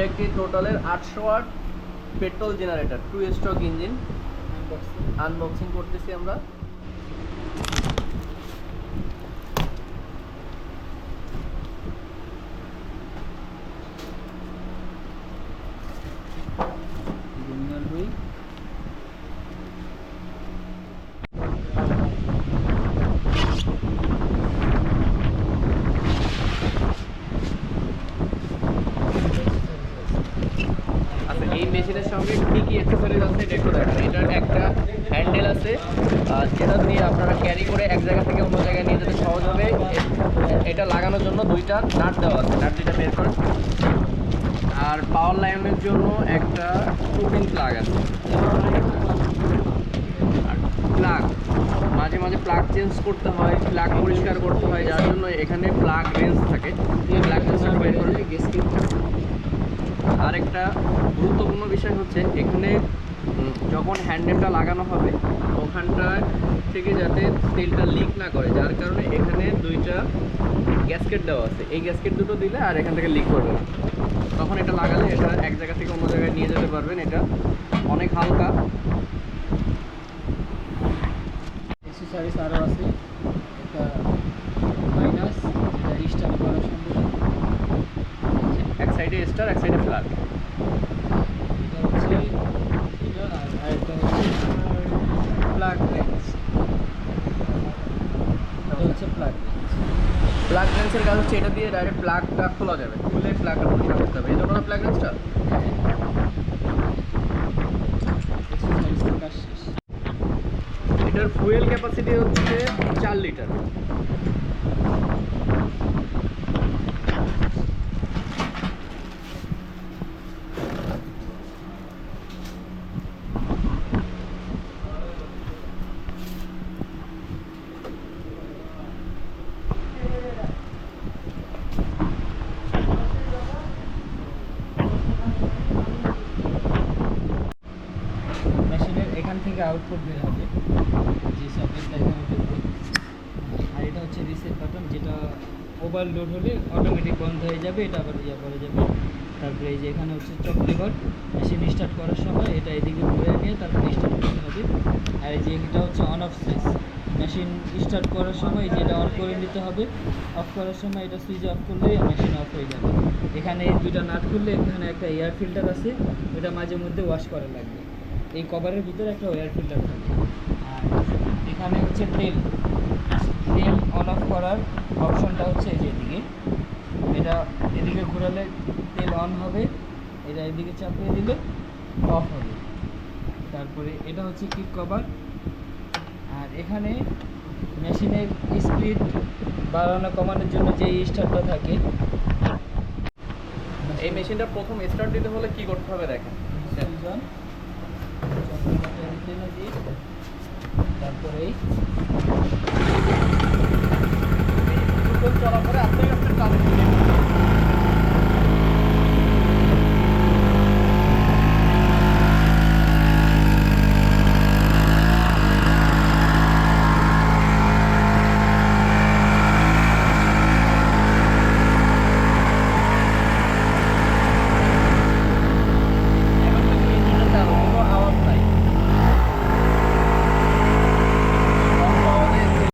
এটা একটি টোটালের আটশো আট petrol generator two stroke engine unboxing করতেছি আমরা। মেশিনের সঙ্গে কী কী অ্যাক্সেসরিজ আছে এটা দেখেন। এটার একটা হ্যান্ডেল আছে। যেটা দিয়ে আপনারা ক্যারি করে এক জায়গা থেকে অন্য জায়গায় নিয়ে যেতে সহজ হবে এটা লাগানোর জন্য দুইটা নাট দেওয়া আছে, নাট দুইটা বের করেন আর পাওয়ার লাইনের জন্য একটা টু প্লাগ আছে। প্লাগ মাঝে মাঝে প্লাগ চেঞ্জ করতে হয় প্লাগ পরিষ্কার করতে হয়, যার জন্য এখানে প্লাগ রেঞ্জ থাকে। প্লাগ রেঞ্জটা বের করে আর একটা গুরুত্বপূর্ণ বিষয় হচ্ছে, এখানে যখন হ্যান্ডেলটা লাগানো হবে ওখানটা থেকে যাতে তেলটা লিক না করে, যার কারণে এখানে দুইটা গ্যাসকেট দেওয়া আছে। এই গ্যাসকেট দুটো দিলে আর এখান থেকে লিক করবে না। তখন এটা লাগালে এটা এক জায়গা থেকে অন্য জায়গায় নিয়ে যেতে পারবেন। এটা অনেক হালকা। এক্সেসরিজ আরও আছে। মাইনাস এক সাইডে স্টার এক সাইডে ফ্ল্যাট এটা হচ্ছে এটা আর আরেকটা হচ্ছে প্লাগ রেঞ্জ এটা হচ্ছে প্লাগ প্লাগ লেন্সের কাজ হচ্ছে এটা দিয়ে ডাইরেক্ট প্লাগটা খোলা যাবে। খুলে প্লাগটা পরিষ্কার করতে হবে। এই জন্য প্লাগ শেষ এটার ফুয়েল ক্যাপাসিটি হচ্ছে চার লিটার মেশিনের এখান থেকে আউটপুট বের হবে, যে আর এটা হচ্ছে রিসেট বাটন যেটা ওভারলোড হলে অটোমেটিক বন্ধ হয়ে যাবে, এটা আবার ইয়ে করে যাবে। তারপরে এই যে এখানে হচ্ছে চক মেশিন স্টার্ট করার সময় এটা এদিকে ঘুরে নিয়ে তারপরে স্টার্ট করতে হবে। আর এই যে এটা হচ্ছে on off switch machine start করার সময় এই যে এটা অন করে নিতে হবে। অফ করার সময় এটা সুইচ অফ করলেই মেশিন অফ হয়ে যাবে। এখানে দুইটা নাট খুললে এখানে একটা এয়ার ফিল্টার আছে, ওটা মাঝে মধ্যে ওয়াশ করা লাগবে। এই কভারের ভিতরে একটা ওয়ার ফিল্টার থাকে। আর এখানে হচ্ছে তেল। তেল অন অফ করার অপশনটা হচ্ছে এই যে এদিকে। এটা এদিকে ঘোরালে তেল অন হবে এটা এদিকে চাপিয়ে দিলে অফ হবে। তারপরে এটা হচ্ছে কিক কভার আর এখানে মেশিনের স্পিড বাড়ানো কমানোর জন্য যে স্টারটা থাকে। এই মেশিনটা প্রথম স্টার্ট দিতে হলে কি করতে হবে দেখেন। ঢেলে তারপরে